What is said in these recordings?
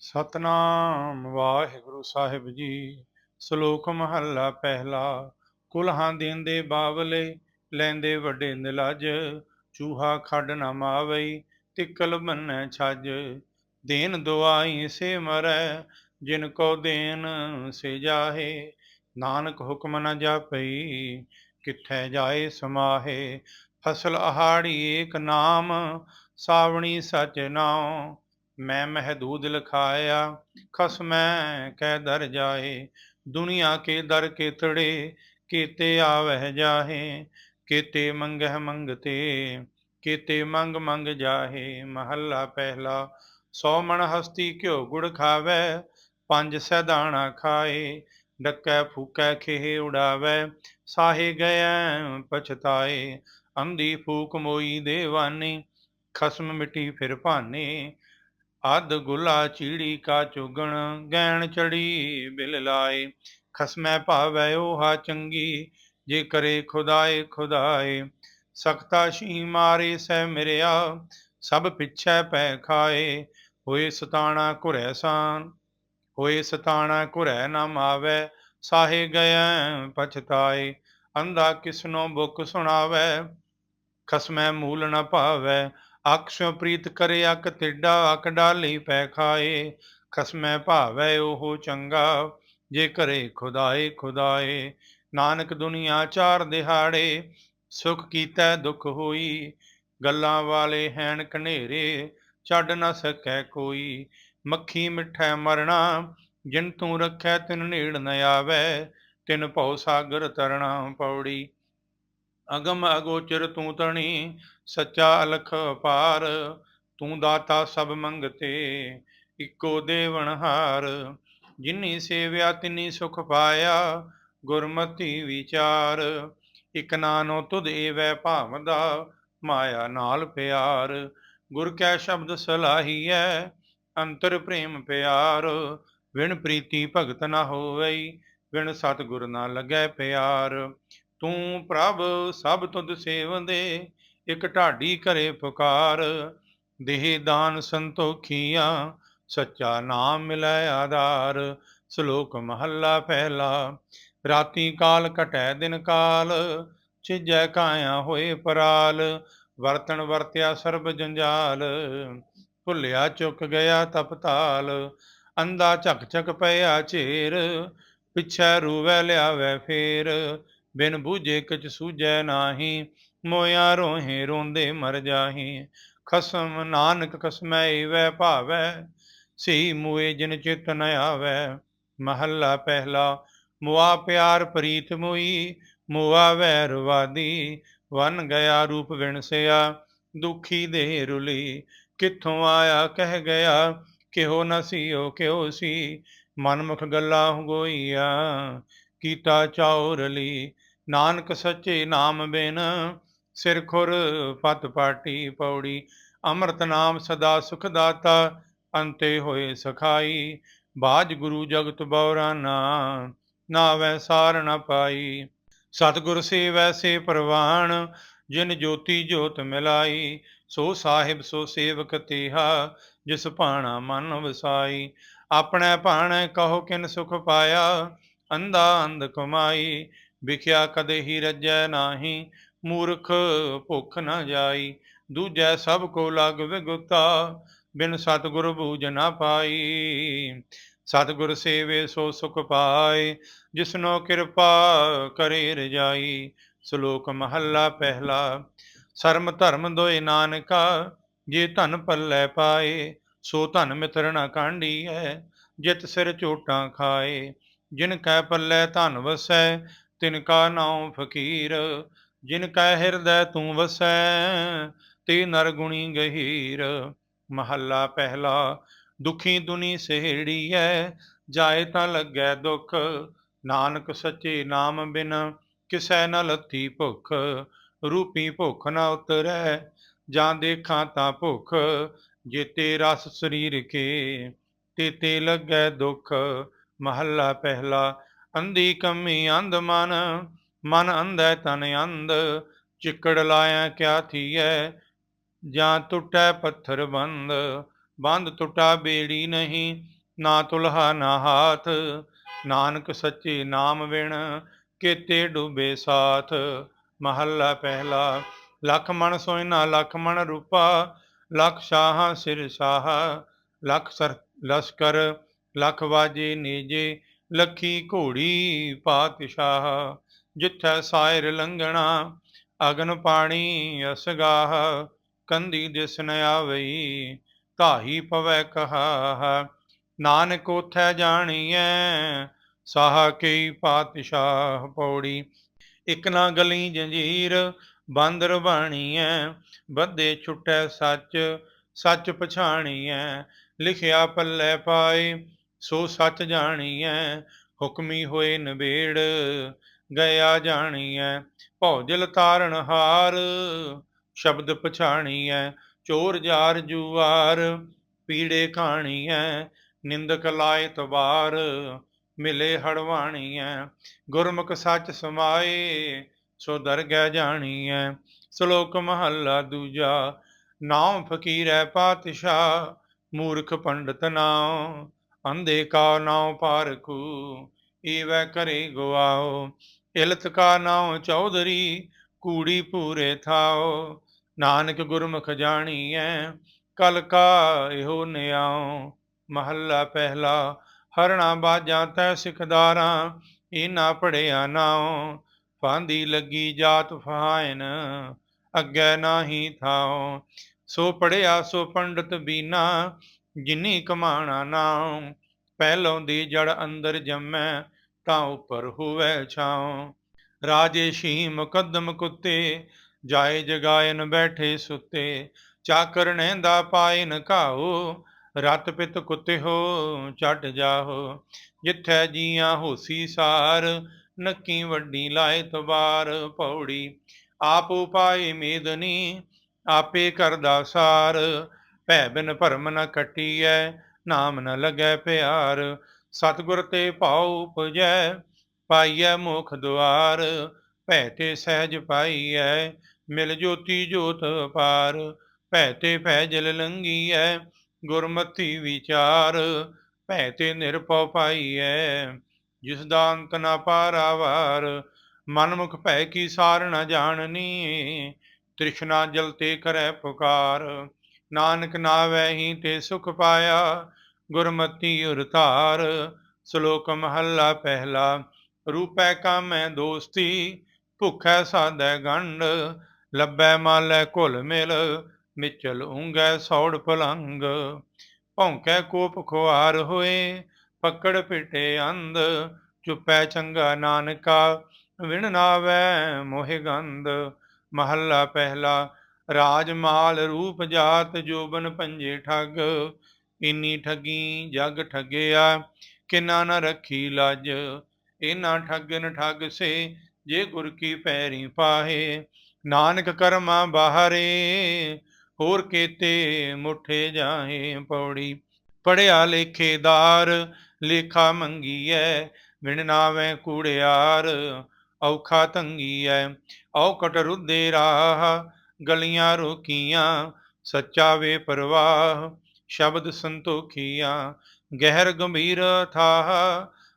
ਸਤਨਾਮ ਵਾਹਿਗੁਰੂ ਸਾਹਿਬ ਜੀ। ਸ਼ਲੋਕ ਮਹੱਲਾ ਪਹਿਲਾ, ਕੁਲਹਾਂ ਦੇਂਦੇ ਬਾਵਲੇ, ਲੈਂਦੇ ਵੱਡੇ ਨਿਲਜ, ਚੂਹਾ ਖੱਡ ਨਾ ਮਾਵਈ, ਤਿਕਲ ਬੰਨੈ ਛੱਜ। ਦੇਨ ਦੁਆਈ ਸੇ ਮਰੈ, ਜਿਨ ਕੋ ਦੇਨ ਸੇ ਜਾਹੇ। ਨਾਨਕ ਹੁਕਮ ਨ ਜਾਪਈ, ਕਿੱਥੈ ਜਾਏ ਸਮਾਹੇ। ਫਸਲ ਆਹਾੜੀ ਏਕ ਨਾਮ, ਸਾਵਣੀ ਸਚ ਨਾਉ ਮੈਂ ਮਹਦੂਦ ਲਖਾਇਆ ਖਸਮੈ ਕਹਿ ਦਰ ਜਾਏ, ਦੁਨੀਆ ਕੇ ਦਰ ਕੇਤੜੇ ਕੀਤੇ ਆਵਹਿ ਜਾਹੇ, ਕੀਤੇ ਮੰਗਹਿ ਮੰਗਤੇ, ਕੀਤੇ ਮੰਗ ਮੰਗ ਜਾਹੇ, ਮਹੱਲਾ ਪਹਿਲਾ, ਸੌ ਮਣ ਹਸਤੀ ਘਿਓ ਗੁੜ ਖਾਵੇ, ਪੰਜ ਸੈਦਾਣਾ ਖਾਏ, ਡੱਕੈ ਫੂਕੈ ਖੇਹ ਉਡਾਵੇ, ਸਾਹੇ ਗਏ ਪਛਤਾਏ, ਅੰਧੀ ਫੂਕ ਮੋਈ ਦੇਵਾਨੀ, ਖਸਮ ਮਿੱਟੀ ਫਿਰ ਭਾਨੇ ਅਦ ਗੁਲਾ ਚੀੜੀ ਕਾ ਚੁਗਣ ਗੈਣ ਚੜੀ ਬਿਲ ਲਾਏ। ਖਸਮੈ ਭਾਵੈ ਓਹਾ ਚੰਗੀ, ਜੇ ਕਰੇ ਖੁਦਾਏ ਖੁਦਾਏ। ਸਖਤਾ ਸ਼ੀ ਮਾਰੇ ਸਹਿ ਮਿਰਿਆ, ਸਭ ਪਿਛੈ ਪੈ ਖਾਏ। ਹੋਏ ਸਤਾਣਾ ਘੁਰੈ ਸਾਨ ਹੋਏ ਸਤਾਣਾ ਘੁਰੈ ਨਾ ਮਾਵੈ ਸਾਹੇ ਗਇ ਪਛਤਾਏ, ਅੰਧਾ ਕਿਸਨੋ ਬੁੱਕ ਸੁਣਾਵੈ। ਖਸਮੈ ਮੂਲ ਨ ਭਾਵੈ ਅਕਸ਼ੋ ਪ੍ਰੀਤ ਕਰੇ ਅਕ ਤਿੱਡਾ ਅਕ ਡਾਲੀ ਪੈ ਖਾਏ। ਖਸਮੈ ਭਾਵੈ ਉਹ ਚੰਗਾ, ਜੇ ਕਰੇ ਖੁਦਾਏ ਖੁਦਾਏ। ਨਾਨਕ ਦੁਨੀਆ ਚਾਰ ਦਿਹਾੜੇ, ਸੁਖ ਕੀਤਾ, ਦੁਖ ਹੋਈ। ਗੱਲਾਂ ਵਾਲੇ ਹੈਣ ਕਨੇਰੇ ਛੱਡ ਨਾ ਸਕੈ ਕੋਈ। ਮੱਖੀ ਮਿੱਠੈ ਮਰਣਾ, ਜਿਨ ਤੂੰ ਰੱਖੈ ਤਿਨ ਨੇੜ ਨ ਆਵੈ। ਤਿਨ ਭਉ ਸਾਗਰ ਤਰਣਾ ਪੌੜੀ। ਅਗਮ ਅਗੋਚਰ ਤੂੰ ਤਣੀ ਸੱਚਾ ਅਲਖ ਪਾਰ, ਤੂੰ ਦਾਤਾ ਸਭ ਮੰਗਤੇ, ਇੱਕੋ ਦੇਵਨਹਾਰ ਜਿਨੀ ਸੇਵਿਆ ਤਿਨੀ ਸੁਖ ਪਾਇਆ, ਗੁਰਮਤੀ ਵਿਚਾਰ। ਇਕ ਨਾਨੋ ਤੁਧ ਏਵੈ ਭਾਵਦਾ, ਮਾਇਆ ਨਾਲ ਪਿਆਰ। ਗੁਰ ਕੈ ਸ਼ਬਦ ਸਲਾਹੀਐ, ਅੰਤਰ ਪ੍ਰੇਮ ਪਿਆਰ। ਵਿਣ ਪ੍ਰੀਤੀ ਭਗਤ ਨਾ ਹੋਵਈ ਵਿਣ ਸਤ ਗੁਰ ਨਾ ਲੱਗੈ ਪਿਆਰ। ਤੂੰ ਪ੍ਰਭ ਸਭ ਤੁਧ ਸੇਵੰਦੇ, ਇਕ ਢਾਡੀ ਘਰੇ ਪੁਕਾਰ। ਦੇਹ ਦਾਨ ਸੰਤੋਖੀਆਂ, ਸੱਚਾ ਨਾਮ ਮਿਲੈ ਆਧਾਰ। ਸ਼ਲੋਕ ਮਹੱਲਾ ਪਹਿਲਾ, ਰਾਤੀ ਕਾਲ ਘਟੈ ਦਿਨ ਕਾਲ। ਛਿਜੈ ਕਾਇਆ ਹੋਏ ਪਰਾਲ, ਵਰਤਣ ਵਰਤਿਆ ਸਰਬ ਜੰਜਾਲ। ਭੁੱਲਿਆ ਚੁੱਕ ਗਿਆ ਤਪਤਾਲ ਅੰਦਾ ਝਕ ਝਕ ਪਿਆ ਝੇਰ ਪਿਛੈ ਰੂਵੈ ਲਿਆਵੈ ਫੇਰ ਬਿਨ ਬੂਝੇ ਕਿਛ ਸੂਝੈ ਨਾਹੀ, ਮੋਇਆ ਰੋਹੇ ਰੋਂਦੇ ਮਰ ਜਾਹੀ। ਖਸਮ ਨਾਨਕ ਖਸਮੈ ਏਵੈ ਭਾਵੈ ਸਈ ਮੂਏ ਜਿਨ ਚਿਤ ਨ ਆਵੈ। ਮਹੱਲਾ ਪਹਿਲਾ, ਮੁਆ ਪਿਆਰ ਪ੍ਰੀਤ ਮੋਈ, ਮੁਆ ਵੈਰ ਵਨ ਗਿਆ ਰੂਪ ਵਿਣਸਿਆ ਦੁਖੀ ਦੇ ਰੁਲੀ। ਕਿੱਥੋਂ ਆਇਆ ਕਹਿ ਗਿਆ, ਕਿਹੋ ਨਸੀਓ ਕਿਹੋ ਸੀ। ਮਨਮੁਖ ਗੱਲਾਂ ਗੋਈਆ ਕੀਤਾ ਚੌਰਲੀ ਨਾਨਕ ਸੱਚੇ ਨਾਮ ਬਿਨ ਸਿਰ ਖੁਰ ਪਤ ਪਾਟੀ ਪੌੜੀ। ਅੰਮ੍ਰਿਤ ਨਾਮ ਸਦਾ ਸੁਖ ਦਾਤਾ, ਅੰਤੇ ਹੋਏ ਸਖਾਈ। ਬਾਜ ਗੁਰੂ ਜਗਤ ਬੌਰਾ ਨਾ, ਨਾਵੈ ਸਾਰ ਨ ਪਾਈ। ਸਤਿਗੁਰ ਸੇਵੈ ਸੇ ਪ੍ਰਵਾਨ, ਜਿਨ ਜੋਤੀ ਜੋਤ ਮਿਲਾਈ। ਸੋ ਸਾਹਿਬ ਸੋ ਸੇਵਕ ਤੇਹਾ, ਜਿਸ ਭਾਣਾ ਮਨ ਵਸਾਈ। ਆਪਣੇ ਭਾਣੇ ਕਹੋ ਕਿਨ ਸੁਖ ਪਾਇਆ। ਅੰਧਾ ਅੰਧ ਕਮਾਈ, ਵਿਖਿਆ ਕਦੇ ਹੀ ਰੱਜੈ ਨਾਹੀ, ਮੂਰਖ ਭੁੱਖ ਨਾ ਜਾਈ, ਦੂਜੈ ਸਭ ਕੋ ਲਗ ਵਿਗੁਤਾ, ਬਿਨ ਸਤਿਗੁਰ ਬੂਝ ਨ ਪਾਈ। ਸਤਿਗੁਰ ਸੇਵੇ ਸੋ ਸੁਖ ਪਾਏ, ਜਿਸਨੋ ਕਿਰਪਾ ਕਰੇ ਰਜਾਈ, ਸ਼ਲੋਕ ਮਹੱਲਾ ਪਹਿਲਾ, ਸਰਮ ਧਰਮ ਦੋਇ ਨਾਨਕਾ, ਜੇ ਧਨ ਪੱਲੇ ਪਾਏ, ਸੋ ਧਨ ਮਿਤਰ ਨ ਕਾਂਢੀ ਹੈ ਜਿਤ ਸਿਰ ਝੋਟਾਂ ਖਾਏ। ਜਿਨ ਕੈ ਪੱਲੇ ਧਨ ਵਸੈ, ਤਿਨ ਕਾ ਨਾਉ ਫਕੀਰ। ਜਿਨ ਕੈ ਹਿਰਦੈ ਤੂੰ ਵਸੈ, ਤੇ ਨਰ ਗੁਣੀ ਗਹੀਰ। ਮਹੱਲਾ ਪਹਿਲਾ, ਦੁਖੀ ਦੁਨੀ ਸਹਿੜੀ ਐ ਜਾਏ ਤਾਂ ਲੱਗੈ ਦੁਖ। ਨਾਨਕ ਸੱਚੇ ਨਾਮ ਬਿਨ ਕਿਸੈ ਨ ਲੱਥੀ ਭੁਖ। ਰੂਪੀ ਭੁਖ ਨ ਉਤਰੈ, ਜਾਂ ਦੇਖਾਂ ਤਾਂ ਭੁਖ। ਜੇਤੇ ਰਸ ਸਰੀਰ ਕੇ ਤੇ ਲੱਗੈ ਦੁਖ। ਮਹੱਲਾ ਪਹਿਲਾ, ਅੰਧੀ ਕੰਮੀ ਅੰਧ ਮਨ ਮਨ ਅੰਧੈ ਤਨ ਅੰਧ, ਚਿੱਕੜ ਲਾਇਆ ਕਿਆ ਥੀਐ, ਜਾਂ ਟੁੱਟੈ ਪੱਥਰ ਬੰਦ ਬੰਦ ਟੁੱਟਾ ਬੇੜੀ ਨਹੀਂ, ਨਾ ਤੁਲਹਾ ਨਾ ਹਾਥ, ਨਾਨਕ ਸੱਚੇ ਨਾਮ ਵਿਣ, ਕੀਤੇ ਡੁਬੇ ਸਾਥ। ਮਹੱਲਾ ਪਹਿਲਾ, ਲੱਖ ਮਣ ਸੋਇਨਾ, ਲੱਖ ਮਣ ਰੂਪਾ, ਲੱਖ ਸ਼ਾਹਾਂ ਸਿਰ ਸ਼ਾਹ, ਲੱਖ ਸਰ ਲਸ਼ਕਰ ਲੱਖ ਵਾਜੇ ਨੇਜੇ, ਲੱਖੀ ਘੋੜੀ ਪਾਤਸ਼ਾਹ, ਜਿੱਥੈ ਸਾਇਰ ਲੰਘਣਾ, ਅਗਨ ਪਾਣੀ ਅਸਗਾਹ, ਕੰਦੀ ਦਿਸ ਨ ਆਵਈ, ਧਾਹੀ ਪਵੈ ਕਹਾ ਨਾਨਕ ਉਥੈ ਜਾਣੀਐ, ਸਾਹ ਕਈ ਪਾਤਸ਼ਾਹ ਪੌੜੀ। ਇਕ ਨਾ ਗਲੀ ਜੰਜੀਰ ਬਾਂਦਰ ਬਾਣੀਐ ਬੱਦੇ ਛੁਟੈ ਸੱਚ ਸੱਚ ਪਛਾਣੀਐ, ਲਿਖਿਆ ਪੱਲੇ ਪਾਏ ਸੋ ਸੱਚ ਜਾਣੀਐ, ਹੁਕਮੀ ਹੋਏ ਨਵੇੜ ਗਿਆ ਜਾਣੀਐ, ਭੌਜਲ ਤਾਰਨ ਹਾਰ, ਸ਼ਬਦ ਪਛਾਣੀਐ, ਚੋਰ ਜਾਰ ਜੂਵਾਰ ਪੀੜੇ ਖਾਣੀਐ, ਨਿੰਦਕ ਲਾਏ ਤਵਾਰ ਮਿਲੇ ਹੜਵਾਣੀਐ, ਗੁਰਮੁਖ ਸੱਚ ਸਮਾਏ, ਸੋ ਦਰਗਹਿ ਜਾਣੀਐ, ਸ਼ਲੋਕ ਮਹੱਲਾ ਦੂਜਾ ਨਾਮ ਫਕੀਰੈ ਪਾਤਸ਼ਾਹ, ਮੂਰਖ ਪੰਡਤ ਨਾਉ ਅੰਧੇ ਕਾ ਨਾਉ ਪਾਰਖੂ, ਈਵੈ ਕਰੇ ਗਵਾਓ ਇਲਤ ਕਾ ਨਾਉ ਚੌਧਰੀ, ਕੂੜੀ ਪੂਰੇ ਥਾਓ। ਨਾਨਕ ਗੁਰਮੁਖ ਜਾਣੀਐ, ਕਲ ਕਾ ਇਹੋ ਨਿਆਉ। ਮਹੱਲਾ ਪਹਿਲਾ, ਹਰਣਾ ਬਾਜਾਂ ਤੈ ਸਿਖਦਾਰਾਂ ਇਨਾ ਪੜਿਆ ਨਾਉ। ਫਾਂਦੀ ਲੱਗੀ ਜਾਤ ਫਹਾਇਨ ਅੱਗੇ ਨਾਹੀ ਥਾਉ। ਸੋ ਪੜਿਆ ਸੋ ਪੰਡਤ ਬੀਨਾ ਜਿਨੀ ਕਮਾਣਾ ਨਾਉ, ਪਹਿਲੋਂ ਦੀ ਜੜ ਅੰਦਰ ਜੰਮੈ, ਤਾਂ ਉੱਪਰ ਹੋਵੇ ਛਾਉ। ਰਾਜੇ ਸ਼ੀ ਮੁਕੱਦਮ ਕੁੱਤੇ, ਜਾਏ ਜਗਾਇਨ ਬੈਠੇ ਸੁੱਤੇ ਚਾਕਰ ਨਹਿੰਦਾ ਪਾਇਨ ਘਾਓ ਰਤ ਪਿਤ ਕੁੱਤੇ ਹੋ, ਛੱਡ ਜਾਹੋ। ਜਿੱਥੈ ਜੀਆਂ ਹੋਸੀ ਸਾਰ, ਨੱਕੀ ਵੱਡੀ ਲਾਏ ਤਵਾਰ ਪੌੜੀ। ਆਪ ਉਪਾਏ ਮੇਦਨੀ, ਆਪੇ ਕਰਦਾ ਸਾਰ ਭੈ ਬਿਨ ਭਰਮ ਨ ਕਟੀਐ, ਨਾਮ ਨ ਲੱਗੈ ਪਿਆਰ, ਸਤਿਗੁਰ ਤੇ ਭਾਉ ਉਪਜੈ, ਪਾਈਐ ਮੁਖ ਦੁਆਰ, ਭੈ ਤੇ ਸਹਿਜ ਪਾਈਐ, ਮਿਲ ਜੋਤੀ ਜੋਤ ਪਾਰ ਭੈ ਤੇ ਭੈ ਜਲ ਲੰਗੀਐ ਗੁਰਮਤੀ ਵਿਚਾਰ, ਭੈ ਤੇ ਨਿਰਭਉ ਪਾਈਐ, ਜਿਸ ਦਾ ਅੰਤ ਨਾ ਪਾਰਾਵਾਰ ਮਨਮੁਖ ਭੈ ਕੀ ਸਾਰ ਨ ਜਾਣਨੀ, ਤ੍ਰਿਸ਼ਨਾ ਜਲ ਤੇ ਕਰੈ ਪੁਕਾਰ। ਨਾਨਕ ਨਾਵੈ ਹੀ ਤੇ ਸੁਖ ਪਾਇਆ, ਗੁਰਮਤੀ ਉਰਤਾਰ ਸ਼ਲੋਕ ਮਹੱਲਾ ਪਹਿਲਾ, ਰੂਪੈ ਕਾਮੈ ਦੋਸਤੀ, ਭੁਖੈ ਸਾਧੈ ਗੰਢ, ਲੱਭੈ ਮਾਲੈ ਘੁਲ ਮਿਲ, ਮਿਚਲ ਉਂਗੈ ਸੌੜ ਪਲੰਗ, ਭੌਂਕੈ ਕੋਪ ਖੁਆਰ ਹੋਏ ਪਕੜ ਪਿਟੇ ਅੰਧ, ਚੁੱਪੈ ਚੰਗਾ ਨਾਨਕਾ, ਵਿਣ ਨਾਵੈ ਮੋਹਿ ਗੰਧ, ਮਹੱਲਾ ਪਹਿਲਾ ਰਾਜ ਮਾਲ ਰੂਪ ਜਾਤ ਜੋਬਨ ਪੰਜੇ ਠੱਗ ਇਨੀ ਠਗੀ ਜਗ ਠਗਿਆ, ਕਿਨਾ ਨ ਰੱਖੀ ਲੱਜ ਇਨਾ ਠਗਨ ਠਗ ਸੇ ਜੇ ਗੁਰ ਕੀ ਪੈਰੀ ਪਾਹੇ, ਨਾਨਕ ਕਰਮਾ ਬਾਹਰੇ, ਹੋਰ ਕੀਤੇ ਮੁਠੇ ਜਾਹੇ ਪੌੜੀ ਪੜਿਆ ਲੇਖੇਦਾਰ ਲੇਖਾ ਮੰਗੀਐ ਵਿਣ ਨਾਵੇਂ ਕੂੜਿਆਰ, ਔਖਾ ਤੰਗੀਐ, ਔਕਟ ਰੁੱਦੇ ਰਾਹ ਗਲੀਆਂ ਰੋਕੀਆਂ, ਸੱਚਾ ਵੇ ਪਰਵਾਹ, ਸ਼ਬਦ ਸੰਤੋਖੀਆਂ, ਗਹਿਰ ਗੰਭੀਰ ਥਾਹ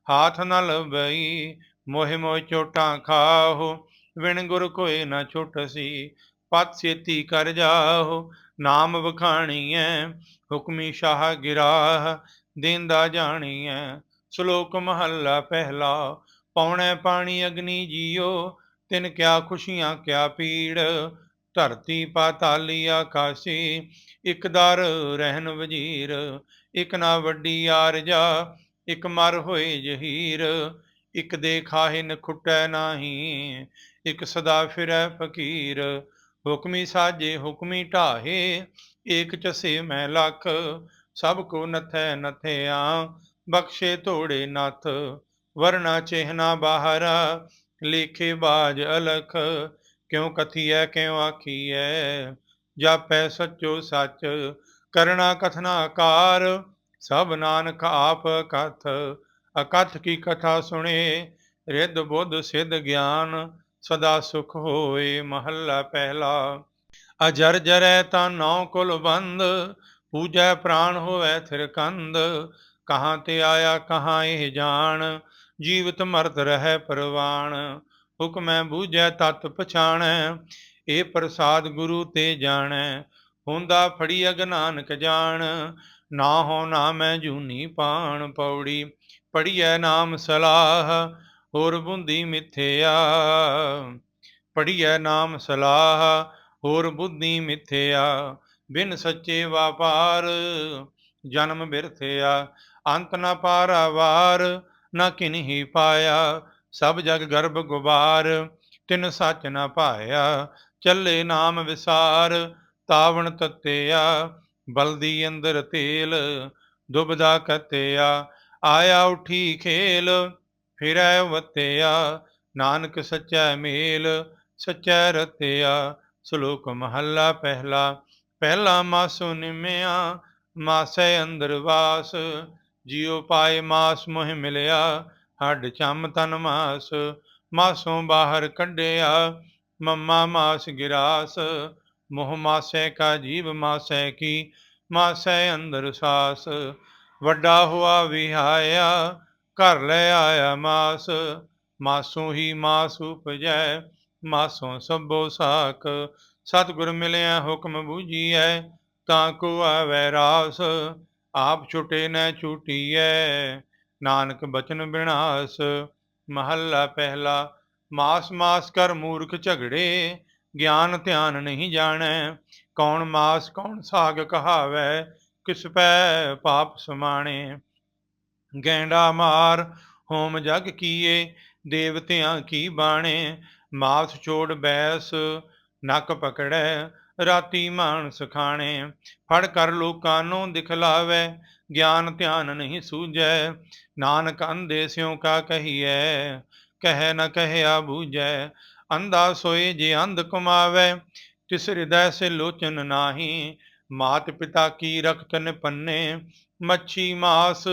ਹਾਥ ਨ ਲਬਈ ਮੋਹਿ ਮੋਹਿ ਚੋਟਾਂ ਖਾਹੋ, ਵਿਣ ਗੁਰ ਕੋਏ ਨ ਛੁਟਸੀ ਪਤ ਛੇਤੀ ਕਰ ਜਾਹੋ, ਨਾਮ ਵਖਾਣੀਐ, ਹੁਕਮੀ ਸ਼ਾਹ ਗਿਰਾਹ, ਦੇਂਦਾ ਜਾਣੀਐ, ਸ਼ਲੋਕ ਮਹੱਲਾ ਪਹਿਲਾ, ਪੌਣੇ ਪਾਣੀ ਅਗਨੀ ਜੀਓ, ਤਿਨ ਕਿਆ ਖੁਸ਼ੀਆਂ ਕਿਆ ਪੀੜ ਧਰਤੀ ਪਾਤਾਲੀ ਆਕਾਸ਼ੀ ਇਕ ਦਰ ਰਹਿਨ ਵਜੀਰ, ਇਕ ਨਾ ਵੱਡੀ ਆਰਜਾ, ਇਕ ਮਰ ਹੋਏ ਜਹੀਰ, ਇਕ ਦੇ ਖਾਹਿਨ ਖੁਟੈ ਨਾਹੀ, ਇਕ ਸਦਾ ਫਿਰੈ ਫਕੀਰ, ਹੁਕਮੀ ਸਾਜੇ, ਹੁਕਮੀ ਢਾਹੇ, ਏਕ ਚਸੇ ਮੈਂ ਲਖ, ਸਭ ਕੋ ਨਥੈ ਨਥਿਆ, ਬਖਸ਼ੇ ਤੋੜੇ ਨਥ, ਵਰਨਾ ਚੇਹਨਾ ਬਾਹਰਾ, ਲੇਖੇ ਬਾਜ ਅਲਖ ਕਿਉ ਕਥੀਐ, ਕਿਉ ਆਖੀਐ? ਜਾਪੈ ਸੱਚੋ ਸੱਚ, ਕਰਣਾ ਕਥਨਾ ਆਕਾਰ ਸਭ ਨਾਨਕ ਆਪ ਕਥ, ਅਕਥ ਕੀ ਕਥਾ ਸੁਣੇ? ਰਿੱਧ ਬੁੱਧ ਸਿੱਧ ਗਿਆਨ, ਸਦਾ ਸੁਖ ਹੋਏ ਮਹੱਲਾ ਪਹਿਲਾ। ਅਜਰ ਜਰੈ ਤਾਂ ਨੌ ਕੁਲ ਬੰਦ, ਪੂਜੈ ਪ੍ਰਾਣ ਹੋਵੇ ਥਿਰ ਕੰਦ। ਕਹਾਂ ਤੇ ਆਇਆ, ਕਹਾਂ ਇਹ ਜਾਣ, ਜੀਵਤ ਮਰਦ ਰਹਿ ਪਰਵਾਣ। ਹੁਕਮੈ ਬੂਝੈ ਤਤ ਪਛਾਣੈ, ਇਹ ਪ੍ਰਸਾਦ ਗੁਰੂ ਤੇ ਜਾਣੈ। ਹੁੰਦਾ ਫੜੀ ਅਗ ਨਾਨਕ ਜਾਣ, ਨਾ ਹੋ ਨਾ ਮੈਂ ਜੂਨੀ ਪਾਣ ਪੌੜੀ। ਪੜੀਐ ਨਾਮ ਸਲਾਹ, ਹੋਰ ਬੁੰਦੀ ਮਿਥਿਆ ਪੜੀਐ ਨਾਮ ਸਲਾਹ, ਹੋਰ ਬੁੱਧੀ ਮਿਥਿਆ ਬਿਨ ਸੱਚੇ ਵਾਪਾਰ, ਜਨਮ ਬਿਰਥਿਆ ਅੰਤ ਨ ਪਾਰਾਵਾਰ ਨ ਕਿਨਹੀ ਪਾਇਆ। ਸਭ ਜਗ ਗਰਭ ਗੁਬਾਰ, ਤਿਨ ਸੱਚ ਨਾ ਪਾਇਆ ਚੱਲੇ ਨਾਮ ਵਿਸਾਰ, ਤਾਵਣ ਤਤਿਆ ਬਲਦੀ ਅੰਦਰ ਤੇਲ, ਦੁਬਦਾ ਕਤਿਆ ਆਇਆ ਉਠੀ ਖੇਲ, ਫਿਰੈ ਵਤਿਆ, ਨਾਨਕ ਸੱਚਾ ਮੇਲ, ਸੱਚਾ ਰਤਿਆ, ਸ਼ਲੋਕ ਮਹੱਲਾ ਪਹਿਲਾ ਪਹਿਲਾ ਮਾਸੋ ਨਿਮਿਆ, ਮਾਸੈ ਅੰਦਰ ਵਾਸ, ਜਿਉ ਪਾਏ ਮਾਸ ਮੋਹ ਮਿਲਿਆ ਹੱਡ ਚੰਮ ਤਨ ਮਾਸ, ਮਾਸੋਂ ਬਾਹਰ ਕੱਢਿਆ, ਮੰਮਾ ਮਾਸ ਗਿਰਾਸ, ਮੋਹ ਮਾਸੈ ਕਾ ਜੀਵ ਮਾਸੈ ਕੀ, ਮਾਸੈ ਅੰਦਰ ਸਾਸ, ਵੱਡਾ ਹੁਆ ਵਿਹਾਇਆ, ਘਰ ਲੈ ਆਇਆ ਮਾਸ, ਮਾਸੋਂ ਹੀ ਮਾਸ ਉਪਜੈ, ਮਾਸੋਂ ਸਭੋ ਸਾਖ, ਸਤਿਗੁਰ ਮਿਲਿਆ ਹੁਕਮ ਬੂਝੀਐ, ਤਾਂ ਕੋ ਆਵੈ ਰਾਸ, ਆਪ ਛੁਟੇ ਨ ਛੁਟੀਐ। ਨਾਨਕ ਬਚਨ ਬਿਨਾਸ, ਮਹੱਲਾ ਪਹਿਲਾ, ਮਾਸ ਮਾਸ ਕਰ ਮੂਰਖ ਝਗੜੇ, ਗਿਆਨ ਧਿਆਨ ਨਹੀਂ ਜਾਣੈ, ਕੌਣ ਮਾਸ ਕੌਣ ਸਾਗ ਕਹਾਵੈ, ਕਿਸ ਪੈ ਪਾਪ ਸਮਾਣੇ। ਗੈਂਡਾ ਮਾਰ ਹੋਮ ਜਗ ਕੀਏ, ਦੇਵਤਿਆਂ ਕੀ ਬਾਣੇ, ਮਾਸ ਛੋੜ ਬੈਸ ਨੱਕ ਪਕੜੈ ਰਾਤੀ ਮਾਨਸ ਖਾਣੇ, ਫੜ ਕਰ ਲੋਕਾਂ ਨੂੰ ਦਿਖਲਾਵੇ, ਗਿਆਨ ਧਿਆਨ ਨਹੀਂ ਸੂਝੈ, ਨਾਨਕ ਅੰਧੇ ਸਿਉ ਕਾ ਕਹੀਐ, ਕਹਿ ਨ ਕਹਿਆ ਬੂਝੈ, ਅੰਧਾ ਸੋਏ ਜੇ ਅੰਧ ਕਮਾਵੇ, ਤਿਸ ਹਿਰਦੈ ਸੇ ਲੋਚਨ ਨਾਹੀ, ਮਾਤ ਪਿਤਾ ਕੀ ਰਖਤ ਨ ਮੱਛੀ ਮਾਸ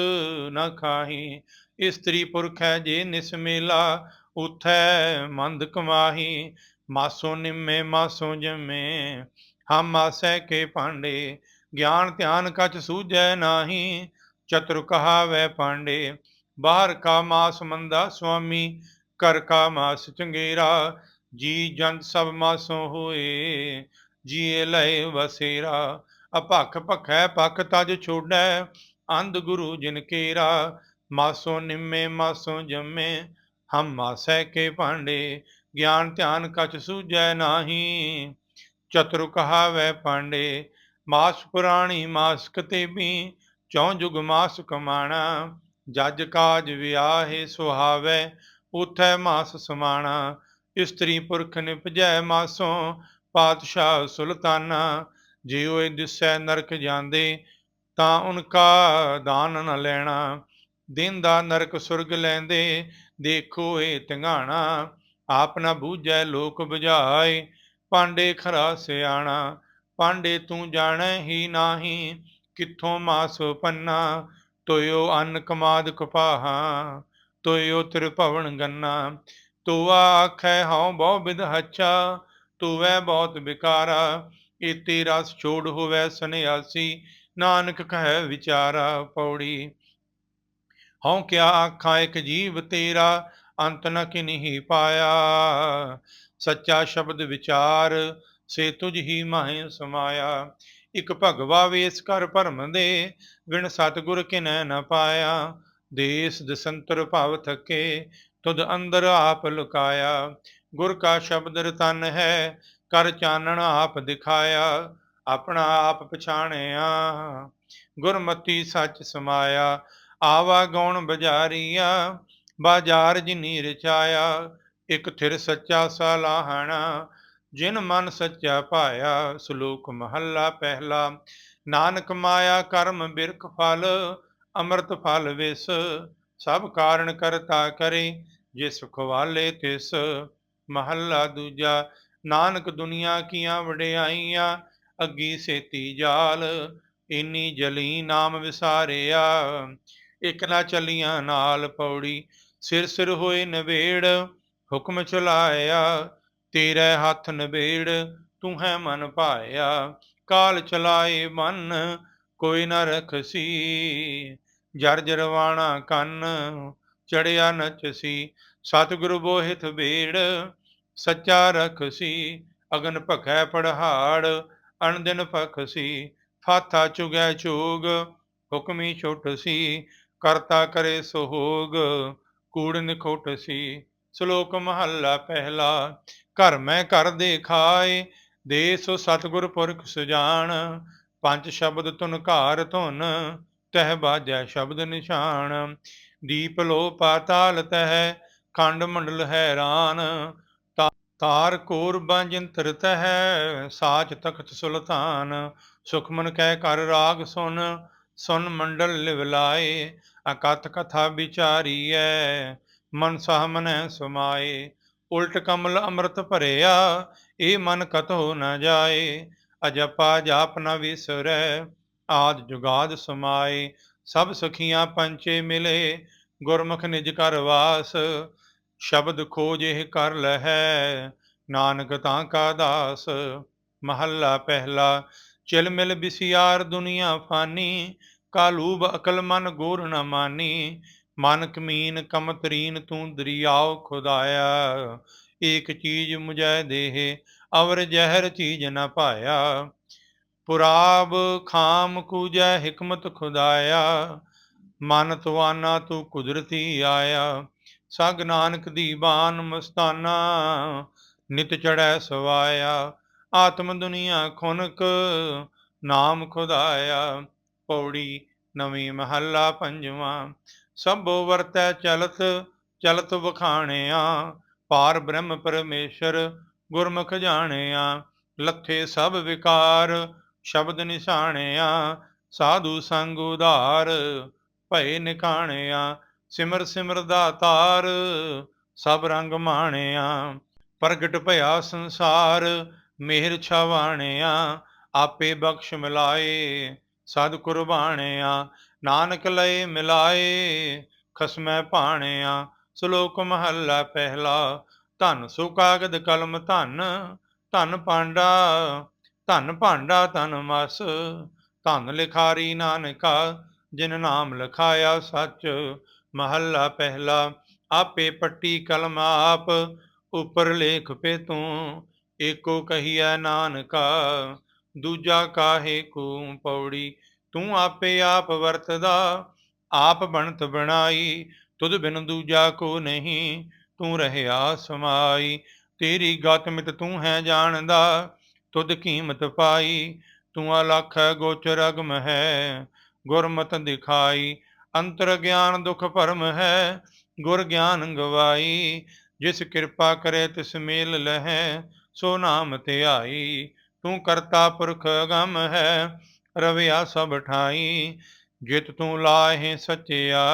ਨ ਖਾਹੀ, ਇਸਤਰੀ ਪੁਰਖ ਹੈ ਜੇ ਨਿਸਮੇਲਾ ਉਥੈ ਮੰਦ ਕਮਾਹੀ ਮਾਸੋ ਨਿਮੇ, ਮਾਸੋ ਜਮੇ, ਹਮ ਮਾਸੈ ਕੇ ਪਾਂਡੇ ਗਿਆਨ ਧਿਆਨ ਕਛ ਸੂਝੈ ਨਾਹੀ, ਚਤੁਰ ਕਹਾਵੈ ਪਾਂਡੇ ਬਾਹਰ ਕਾ ਮਾਸ ਮੰਦਾ ਸੁਆਮੀ ਕਰ ਕਾ ਮਾਸ ਚੰਗੇਰਾ, ਜੀ ਜੰਤ ਸਭ ਮਾਸੋ ਹੋਏ, ਜੀਏ ਲੈ ਵਸੇਰਾ ਅਪਖ ਭਖੈ ਪਖ ਤਜ ਛੋੜੈ, ਅੰਧ ਗੁਰੂ ਜਿਨ ਕੇਰਾ, ਮਾਸੋ ਨਿਮੇ, ਮਾਸੋ ਜੰਮੇ, ਹਮ ਮਾਸੈ ਕੇ ਪਾਂਡੇ ਗਿਆਨ ਧਿਆਨ ਕਛ ਸੂਝੈ ਨਾਹੀ, ਚਤੁਰ ਕਹਾਵੈ ਪਾਂਡੇ, ਮਾਸ ਪੁਰਾਣੀ ਮਾਸਕ ਤੇ ਵੀ ਚੌ ਜੁਗ ਮਾਸ ਕਮਾਣਾ, ਜੱਜ ਕਾਜ ਵਿਆਹੇ ਸੁਹਾਵੈ, ਉਥੈ ਮਾਸ ਸਮਾਣਾ, ਇਸਤਰੀ ਪੁਰਖ ਨਿਪਜੈ ਮਾਸੋਂ, ਪਾਤਸ਼ਾਹ ਸੁਲਤਾਨਾ, ਜਿਉ ਇਹ ਦਿਸੈ ਨਰਕ ਜਾਂਦੇ, ਤਾਂ ਉਨਕਾ ਦਾਨ ਨ ਲੈਣਾ, ਦਿਨ ਦਾ ਨਰਕ ਸੁਰਗ ਲੈਂਦੇ, ਦੇਖੋ ਇਹ ਟੰਗਾਣਾ ਆਪ ਨਾ ਬੂਝੈ ਲੋਕ 부ਝਾਏ ਪਾਂਡੇ ਖਰਾ ਸਿਆਣਾ, ਪਾਂਡੇ ਤੂੰ ਜਾਣੈ ਹੀ ਨਾਹੀ, ਕਿੱਥੋਂ ਮਾਸ ਪੰਨਾ, ਤੋਇਓ ਅੰਨ ਕਮਾਦ ਕਪਾਹਾ, ਤੋਇਓ ਤ੍ਰਿਭਵਨ ਗੰਨਾ, ਤੂਆ ਆਖੈ ਹਉ ਬਹੁ ਬਿਦ ਹੱਛਾ, ਤੂਵੈ ਬਹੁਤ ਵਿਕਾਰਾ ਇਤੀ ਰਸ ਛੋੜ ਹੋਵੇ ਸੰਿਆਸੀ ਨਾਨਕ ਕਹੈ ਵਿਚਾਰਾ ਪੌੜੀ। ਹਉ ਕਿਆ ਆਖਾਂ ਇੱਕ ਜੀਵ ਤੇਰਾ ਅੰਤ ਨ ਕਿਨਹੀ ਪਾਇਆ। ਸੱਚਾ ਸ਼ਬਦ ਵਿਚਾਰ ਸੇ ਤੁਝ ਹੀ ਮਾਹੇ ਸਮਾਇਆ। ਇਕ ਭਗਵਾ ਵੇਸ ਕਰ ਭਰਮ ਦੇ ਵਿਣ ਸਤਗੁਰ ਕਿਨੈ ਨ ਪਾਇਆ। ਦੇਸ ਦਸੰਤਰ ਭਵ ਥਕੇ, ਤੁਧ ਅੰਦਰ ਆਪ ਲੁਕਾਇਆ। ਗੁਰ ਕਾ ਸ਼ਬਦ ਰਤਨ ਹੈ, ਕਰ ਚਾਨਣ ਆਪ ਦਿਖਾਇਆ। ਆਪਣਾ ਆਪ ਪਛਾਣਿਆ, ਗੁਰਮਤੀ ਸੱਚ ਸਮਾਇਆ। ਆਵਾ ਗਉਣ ਬਜਾਰੀਆ ਬਾਜ਼ਾਰ ਜਿਨੀ ਰਚਾਇਆ ਇਕ ਥਿਰ ਸੱਚਾ ਸਲਾਹਣਾ ਜਿਨ ਮਨ ਸੱਚਾ ਪਾਇਆ ਸ਼ਲੋਕ ਮਹੱਲਾ ਪਹਿਲਾ। ਨਾਨਕ ਮਾਇਆ ਕਰਮ ਬਿਰਖ ਫਲ, ਅੰਮ੍ਰਿਤ ਫਲ ਵਿਸ। ਸਭ ਕਾਰਨ ਕਰਤਾ ਕਰੇ ਜੇ ਸੁਖ ਵਾਲੇ ਤਿਸ। ਮਹੱਲਾ ਦੂਜਾ, ਨਾਨਕ ਦੁਨੀਆ ਕੀਆਂ ਵਡਿਆਈਆਂ, ਅੱਗੀ ਸੇਤੀ ਜਾਲ। ਇਨੀ ਜਲੀ ਨਾਮ ਵਿਸਾਰਿਆ, ਇਕ ਨਾ ਚਲੀਆਂ ਨਾਲ ਪੌੜੀ। ਸਿਰ ਸਿਰ ਹੋਏ ਨਵੇੜ ਹੁਕਮ ਚਲਾਇਆ, ਤੇਰੇ ਹੱਥ ਨਵੇੜ ਤੂੰ ਹੈ ਮਨ ਪਾਇਆ ਕਾਲ ਚਲਾਏ ਮਨ, ਕੋਈ ਨਾ ਰਖਸੀ। ਜਰ ਜਰਵਾਣਾ ਕੰਨ, ਚੜਿਆ ਨਚਸੀ। ਸਤਿਗੁਰੂ ਬੋਹਿਤ ਬੇੜ, ਸੱਚਾ ਰਖਸੀ। ਅਗਨ ਭਖੈ ਪੜਹਾੜ, ਅਣਦਿਨ ਭਖਸੀ। ਫਾਥਾ ਚੁਗੈ ਚੋਗ ਹੁਕਮੀ ਛੁਟਸੀ। ਕਰਤਾ ਕਰੇ ਸੁਹੋਗ ਕੂੜ ਨਿਖੋਟਸੀ ਸ਼ਲੋਕ ਮਹੱਲਾ ਪਹਿਲਾ, ਘਰ ਮੈਂ ਘਰ ਦੇ ਖਾਏ ਦੇ ਸੋ ਸਤਿਗੁਰ ਪੁਰਖ ਸੁਜਾਨ, ਪੰਜ ਸ਼ਬਦ ਤੁਨ ਘਾਰ ਧੁਨ, ਤਹਿ ਬਾਜੈ ਸ਼ਬਦ ਨਿਸ਼ਾਨ। ਦੀਪ ਲੋ ਪਾਤਾਲ ਤਹਿ, ਖੰਡ ਮੰਡਲ ਹੈਰਾਨ, ਤਾ- ਤਾਰ ਕੋਰ ਬੰਜੰਤਰ ਤਹਿ, ਸਾਚ ਤਖਤ ਸੁਲਤਾਨ, ਸੁਖਮਨ ਕਹਿ ਕਰ ਰਾਗ ਸੁਨ ਸੁਨ ਮੰਡਲ ਲਿਵਲਾਏ ਅਕਥ ਕਥਾ ਵਿਚਾਰੀਐ, ਮਨ ਸਹ ਮਨੈ ਸਮਾਏ। ਉਲਟ ਕਮਲ ਅੰਮ੍ਰਿਤ ਭਰਿਆ ਇਹ ਮਨ ਕਤੋ ਨ ਜਾਏ। ਅਜਪਾ ਜਾਪ ਨ ਵਿਸਰੈ, ਆਦ ਜੁਗਾਦ ਸਮਾਏ। ਸਭ ਸੁਖੀਆਂ ਪੰਚੇ ਮਿਲੇ, ਗੁਰਮੁਖ ਨਿਜ ਕਰ ਵਾਸ। ਸ਼ਬਦ ਖੋਜ ਇਹ ਕਰ ਲਹੈ, ਨਾਨਕ ਤਾਂ ਕਾ ਦਾਸ। ਮਹੱਲਾ ਪਹਿਲਾ, ਚਿਲ ਮਿਲ ਬਿਸਿਆਰ ਦੁਨੀਆ ਫਾਨੀ। ਕਾਲੂਬ ਅਕਲ ਮਨ ਗੋਰ ਨ ਮਾਨੀ ਮਨ ਕਮੀਨ ਕਮਤਰੀਨ ਤੂੰ ਦਰਿਆਓ ਖੁਦਾਇਆ। ਏਕ ਚੀਜ਼ ਮੁਝੈ ਦੇਹੇ, ਅਵਰ ਜ਼ਹਿਰ ਚੀਜ਼ ਨ ਪਾਇਆ ਪੁਰਾਬ ਖਾਮ ਕੂਜੈ ਹਕਮਤ ਖੁਦਾਇਆ, ਮਨ ਤਵਾਨਾ ਤੂੰ ਕੁਦਰਤੀ ਆਇਆ। ਸਗ ਨਾਨਕ ਦੀ ਬਾਨ ਮਸਤਾਨਾ, ਨਿਤ ਚੜੈ ਸਵਾਇਆ। ਆਤਮ ਦੁਨੀਆ ਖੁਨਕ ਨਾਮ ਖੁਦਾਇਆ। ਪੌੜੀ ਨਵੀਂ ਮਹੱਲਾ ਪੰਜਵਾਂ, ਸਭੋ ਵਰਤੈ ਚਲਤ ਚਲਤ ਵਖਾਣਿਆ। ਪਾਰ ਬ੍ਰਹਮ ਪਰਮੇਸ਼ਰ ਗੁਰਮੁਖ ਜਾਣਿਆ। ਲੱਥੇ ਸਭ ਵਿਕਾਰ ਸ਼ਬਦ ਨਿਸ਼ਾਣਿਆ। ਸਾਧੂ ਸੰਗ ਉਧਾਰ ਭਏ ਨਿਕਾਣਿਆ ਸਿਮਰ ਸਿਮਰ ਦਾਤਾਰ ਸਭ ਰੰਗ ਮਾਣਿਆ। ਪ੍ਰਗਟ ਭਇਆ ਸੰਸਾਰ ਮਿਹਰ ਛਾਵਾਣਿਆ। ਆਪੇ ਬਖਸ਼ ਮਿਲਾਏ ਸਦ ਕੁਰਬਾਣਿਆ, ਨਾਨਕ ਲਏ ਮਿਲਾਏ, ਖਸਮੈ ਭਾਣਿਆ, ਸ਼ਲੋਕ ਮਹੱਲਾ ਪਹਿਲਾ। ਧਨ ਸੋ ਕਾਗਦ ਕਲਮ ਧਨ ਧਨ ਪਾਂਡਾ, ਧਨ ਭਾਂਡਾ ਧਨ ਮਸ, ਧਨ ਲਿਖਾਰੀ ਨਾਨਕਾ, ਜਿਨ ਨਾਮ ਲਖਾਇਆ ਸੱਚ। ਮਹੱਲਾ ਪਹਿਲਾ, ਆਪੇ ਪੱਟੀ ਕਲਮ ਆਪ, ਉਪਰ ਲੇਖ ਪੇ ਤੂੰ, ਏਕੋ ਕਹੀਐ ਨਾਨਕਾ। ਦੂਜਾ ਕਾਹੇ ਕੂ ਪੌੜੀ? ਤੂੰ ਆਪੇ ਆਪ ਵਰਤਦਾ, ਆਪ ਬਣਤ ਬਣਾਈ। ਤੁਧ ਬਿਨ ਦੂਜਾ ਕੋ ਨਹੀਂ, ਤੂੰ ਰਹਿਆ ਸਮਾਈ। ਤੇਰੀ ਗਤ ਮਿਤ ਤੂੰ ਹੈ ਜਾਣਦਾ, ਤੁਧ ਕੀਮਤ ਪਾਈ। ਤੂੰ ਅਲਖ ਹੈ ਗੋਚਰ ਅਗਮ ਹੈ, ਗੁਰਮਤ ਦਿਖਾਈ। ਅੰਤਰ ਗਿਆਨ ਦੁਖ ਭਰਮ ਹੈ, ਗੁਰ ਗਿਆਨ ਗਵਾਈ। ਜਿਸ ਕਿਰਪਾ ਕਰੇ ਤਿਸ ਮੇਲ ਲਹੈ, ਸੋ ਨਾਮ ਧਿਆਈ ਤੂੰ ਕਰਤਾ ਪੁਰਖ ਗਮ ਹੈ, ਰਵਿਆ ਸਭ ਠਾਈ। ਜਿਤ ਤੂੰ ਲਾਹੇ ਸਚਿਆ,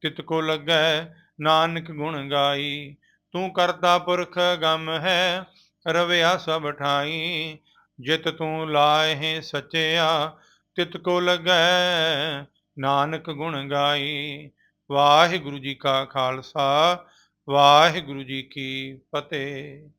ਤਿਤ ਕੋ ਲੱਗੈ ਨਾਨਕ ਗੁਣ ਗਾਈ। ਤੂੰ ਕਰਤਾ ਪੁਰਖ ਗਮ ਹੈ, ਰਵਿਆ ਸਭ ਠਾਈ। ਜਿਤ ਤੂੰ ਲਾਹੇ ਸਚਿਆ, ਤਿਤ ਕੋ ਲੱਗੈ ਨਾਨਕ ਗੁਣ ਗਾਈ। ਵਾਹਿਗੁਰੂ ਜੀ ਕਾ ਖਾਲਸਾ, ਵਾਹਿਗੁਰੂ ਜੀ ਕੀ ਫਤਿਹ।